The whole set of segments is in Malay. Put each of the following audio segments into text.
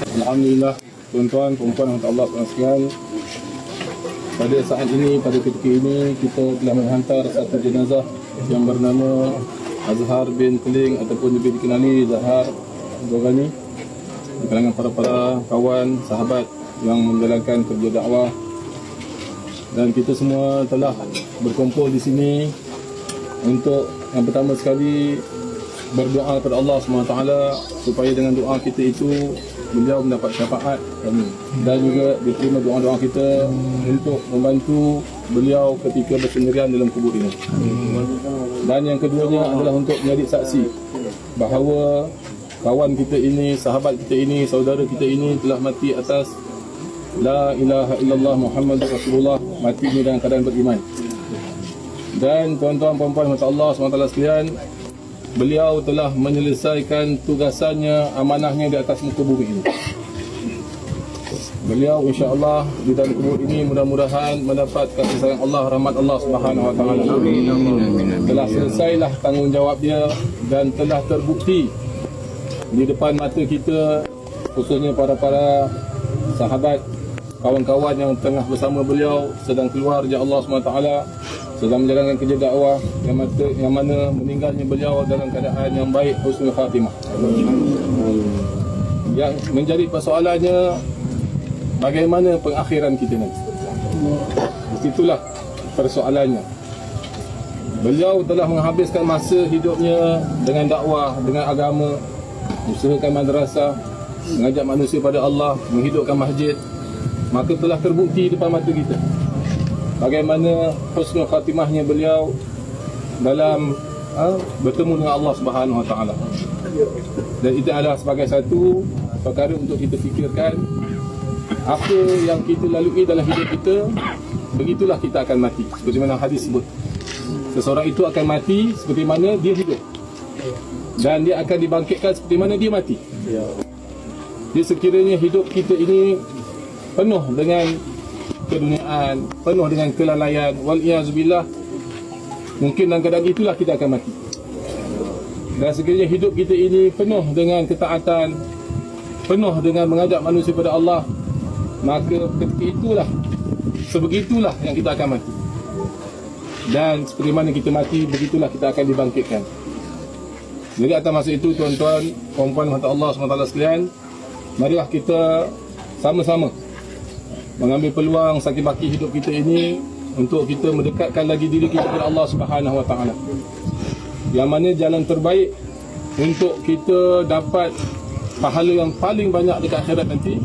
Alhamdulillah tuan-tuan perempuan untuk Allah sekalian pada saat ini pada ketika ini kita telah menghantar satu jenazah yang bernama Azhar bin Keling ataupun lebih dikenali Zahar Zogani di kalangan para-para kawan sahabat yang menjalankan kerja dakwah. Dan kita semua telah berkumpul di sini untuk yang pertama sekali berdoa kepada Allah SWT supaya dengan doa kita itu beliau mendapat syafaat dan juga diterima doa-doa kita untuk membantu beliau ketika bersendirian dalam kubur ini. Dan yang keduanya adalah untuk menjadi saksi bahawa kawan kita ini, sahabat kita ini, saudara kita ini telah mati atas La ilaha illallah Muhammad Rasulullah mati ini dalam keadaan beriman. Dan tuan-tuan puan-puan masa Allah SWT sekalian Beliau telah menyelesaikan tugasannya, amanahnya di atas muka bumi ini. Beliau insya-Allah di dalam kubur ini mudah-mudahan mendapat kasih sayang Allah, rahmat Allah Subhanahu wa taala. Telah selesailah tanggungjawab dia dan telah terbukti di depan mata kita khususnya para-para sahabat kawan-kawan yang tengah bersama beliau sedang keluar di Allah SWT sedang menjalankan kerja dakwah yang, mata, yang mana meninggalnya beliau dalam keadaan yang baik husnul khatimah. Yang menjadi persoalannya bagaimana pengakhiran kita nanti? Itulah persoalannya. Beliau telah menghabiskan masa hidupnya dengan dakwah dengan agama usahakan madrasah mengajak manusia pada Allah menghidupkan masjid. Maka telah terbukti depan mata kita bagaimana husnul khatimahnya beliau dalam ha, bertemu dengan Allah Subhanahu Wa Taala. Dan itu adalah sebagai satu perkara untuk kita fikirkan apa yang kita lalui dalam hidup kita begitulah kita akan mati. Seperti mana hadis sebut. Seseorang itu akan mati seperti mana dia hidup. Dan dia akan dibangkitkan seperti mana dia mati. Jadi sekiranya hidup kita ini penuh dengan keduniaan, penuh dengan kelalaian, wal-iyazubillah, mungkin dalam keadaan itulah kita akan mati. Dan sekiranya hidup kita ini penuh dengan ketaatan, penuh dengan mengajak manusia kepada Allah, maka ketika itulah, sebegitulah yang kita akan mati. Dan seperti mana kita mati, begitulah kita akan dibangkitkan. Jadi atas masa itu, tuan-tuan, perempuan mata Allah SWT sekalian, marilah kita sama-sama mengambil peluang sakit baki hidup kita ini untuk kita mendekatkan lagi diri kita kepada Allah Subhanahu Wa Taala. Yang mana jalan terbaik untuk kita dapat pahala yang paling banyak dekat akhirat nanti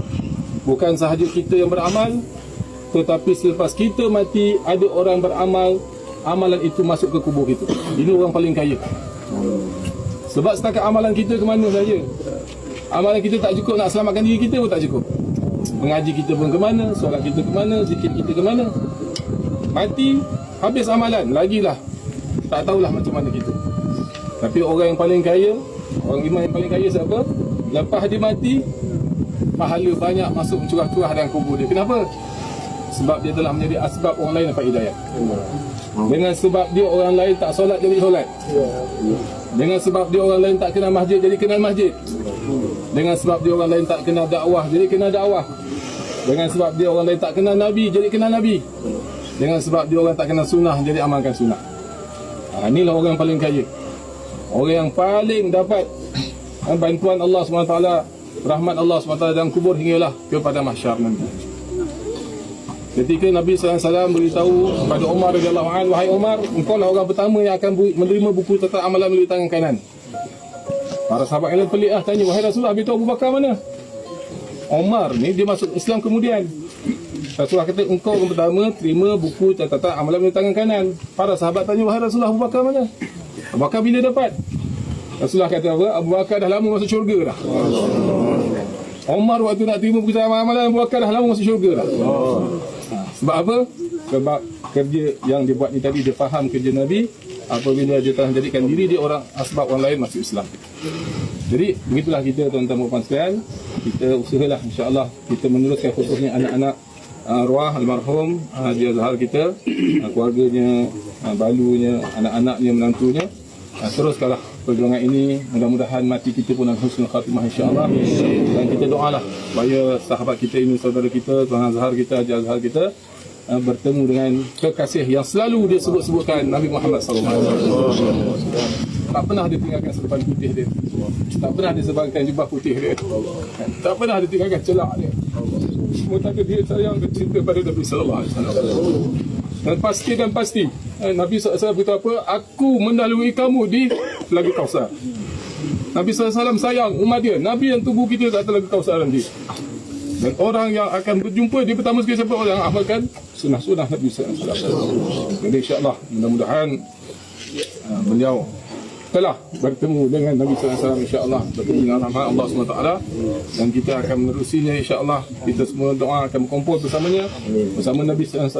bukan sahaja kita yang beramal tetapi selepas kita mati ada orang beramal amalan itu masuk ke kubur kita. Ini orang paling kaya. Sebab setakat amalan kita ke mana saja? Amalan kita tak cukup nak selamatkan diri kita pun tak cukup mengaji kita pun ke mana, solat kita ke mana, zikir kita ke mana. Mati, habis amalan, lagilah. Tak tahulah macam mana kita. Tapi orang yang paling kaya, orang iman yang paling kaya siapa? Lepas dia mati, pahala banyak masuk curah-curah dalam kubur dia. Kenapa? Sebab dia telah menjadi asbab orang lain dapat hidayah. Dengan sebab dia orang lain tak solat jadi solat. Dengan sebab dia orang lain tak kenal masjid jadi kenal masjid. Dengan sebab dia orang lain tak kenal dakwah jadi kenal dakwah. Dengan sebab dia orang lain tak kenal nabi jadi kenal nabi. Dengan sebab dia orang tak kenal sunnah jadi amalkan sunnah. Ha, inilah orang yang paling kaya. Orang yang paling dapat bantuan Allah SWT, rahmat Allah SWT dalam kubur hinggalah kepada mahsyar nanti. Ketika Nabi SAW beritahu kepada Umar anhu, wahai Umar, engkau lah orang pertama yang akan menerima buku tata amalan melalui tangan kanan. Para sahabat yang pelik lah tanya, wahai Rasulullah, habis tu Abu Bakar mana? Umar ni dia masuk Islam kemudian. Rasulullah kata, engkau orang pertama terima buku catatan amalan melalui tangan kanan. Para sahabat tanya, wahai Rasulullah, Abu Bakar mana? Abu Bakar bila dapat? Rasulullah kata apa? Abu Bakar dah lama masuk syurga dah. Umar waktu nak terima buku catatan amalan, Abu Bakar dah lama masuk syurga dah. Sebab apa? Sebab kerja yang dia buat ni tadi dia faham kerja Nabi apabila dia telah menjadikan diri dia orang asbab orang lain masuk Islam. Jadi begitulah kita tuan-tuan dan puan sekalian, kita usahalah insya-Allah kita meneruskan khususnya anak-anak arwah almarhum Haji Azhar kita, keluarganya, balunya, anak-anaknya, menantunya. Ha, teruskanlah perjuangan ini. Mudah-mudahan mati kita pun dengan husnul khatimah insya-Allah. Dan kita doalah supaya sahabat kita ini saudara kita tuan Azhar kita Haji Azhar kita uh, bertemu dengan kekasih yang selalu dia sebut-sebutkan Nabi Muhammad wasallam. Tak pernah dia tinggalkan serban putih dia tak pernah dia sebangkan jubah putih dia. Tak pernah dia tinggalkan celak dia. Semua dia sayang dan cinta pada Nabi sallallahu alaihi wasallam. Dan pasti dan pasti eh, Nabi SAW berkata apa? Aku mendahului kamu di Telaga Kausar Nabi SAW sayang umat dia. Nabi yang tunggu kita kat Telaga Kausar nanti dan orang yang akan berjumpa dia pertama sekali siapa? Orang yang amalkan sunnah-sunnah Nabi SAW jadi insyaAllah mudah-mudahan uh, beliau telah bertemu dengan Nabi SAW insyaAllah bertemu dengan rahmat Allah SWT dan kita akan menerusinya insyaAllah kita semua doa akan berkumpul bersamanya bersama Nabi SAW